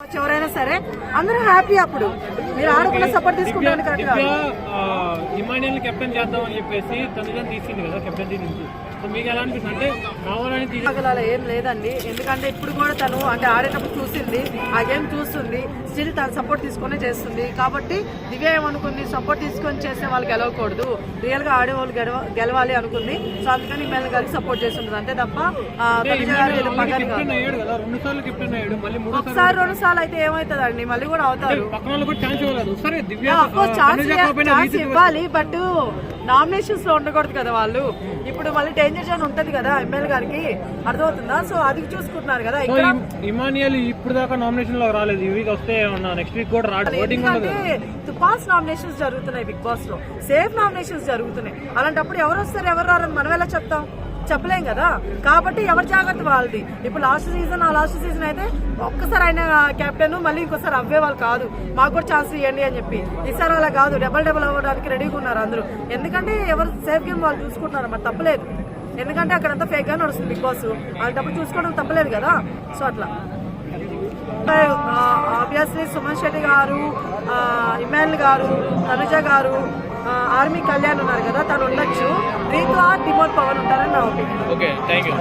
ఎవరైనా సరే అందరూ హ్యాపీ అప్పుడు. మీరు ఆడకుండా సపోర్ట్ తీసుకుంటాను కరెక్ట్ ఇమానియల్ కెప్టెన్ చేద్దాం అని చెప్పేసి తనుజ తీసింది కదా కెప్టెన్సీ నుంచి. సో మీకు ఎలా అనిపిస్తుంది? అంటే కావాలని తీసి అలా ఏం లేదండి. ఎందుకంటే ఇప్పుడు కూడా తను అంటే ఆడేటప్పుడు చూసింది ఆ గేమ్ చూస్తుంది. స్టిల్ తను సపోర్ట్ తీసుకొని చేస్తుంది. కాబట్టి దివ్య ఏమనుకుంది? సపోర్ట్ తీసుకొని చేసే వాళ్ళు గెలవకూడదు. రియల్గా ఆడే వాళ్ళు గెలవ గెలవాలి అనుకుంది. సో అందుకని ఇమ్మాయిల్ గారికి సపోర్ట్ చేస్తుంది అంతే తప్ప ఒకసారి రెండు సార్లు అయితే ఏమవుతుందండి మళ్ళీ కూడా అవుతారు. ఛాన్స్ ఇవ్వాలి బట్ నామినేషన్స్లో ఉండకూడదు కదా వాళ్ళు. ఇప్పుడు మళ్ళీ డేంజర్ జోన్ ఉంటది కదా ఎమ్మెల్యే గారికి. అర్థమవుతుందా? సో అది చూసుకుంటున్నారు కదా. ఇమానియల్ ఇప్పుడు దాకా నామినేషన్లో రాలేదు. ఈ వీక్ వస్తే ఏమన్నా నెక్స్ట్ వీక్ కూడా రాడు. ఉండదు. ఎందుకంటే తుపాస్ నామినేషన్స్ జరుగుతున్నాయి బిగ్ బాస్లో సేఫ్ నామినేషన్స్ జరుగుతున్నాయి. అలాంటప్పుడు ఎవరు వస్తారు? ఎవరు రారని మనం ఎలా చెప్తాం? చెప్పలేం కదా. కాబట్టి ఎవరి జాగ్రత్త వాళ్ళది. ఇప్పుడు లాస్ట్ సీజన్ ఆ లాస్ట్ సీజన్ అయితే ఒక్కసారి ఆయన కెప్టెన్ మళ్ళీ ఇంకోసారి అవ్వే వాళ్ళు కాదు. మాకు కూడా ఛాన్స్ ఇవ్వండి అని చెప్పి. ఈసారి అలా కాదు. డబల్ డబల్ అవ్వడానికి రెడీగా ఉన్నారు అందరూ. ఎందుకంటే ఎవరు సేఫ్ గేమ్ వాళ్ళు చూసుకుంటున్నారు మరి తప్పలేదు. ఎందుకంటే అక్కడంతా ఫేక్గా నడుస్తుంది బిగ్ బాస్ అలాంటప్పుడు చూసుకోవడం తప్పలేదు కదా. సో అట్లా. ఆబ్వియస్లీ సుమన్ శెట్టి గారు ఇమాన్ గారు తనుజ గారు ఆర్మీ కళ్యాణ్ ఉన్నారు కదా తను ఉండొచ్చు. దీంతో ఆర్ డిమోట్ పవన్ ఉంటారని నా ఒపీనియన్. Okay thank you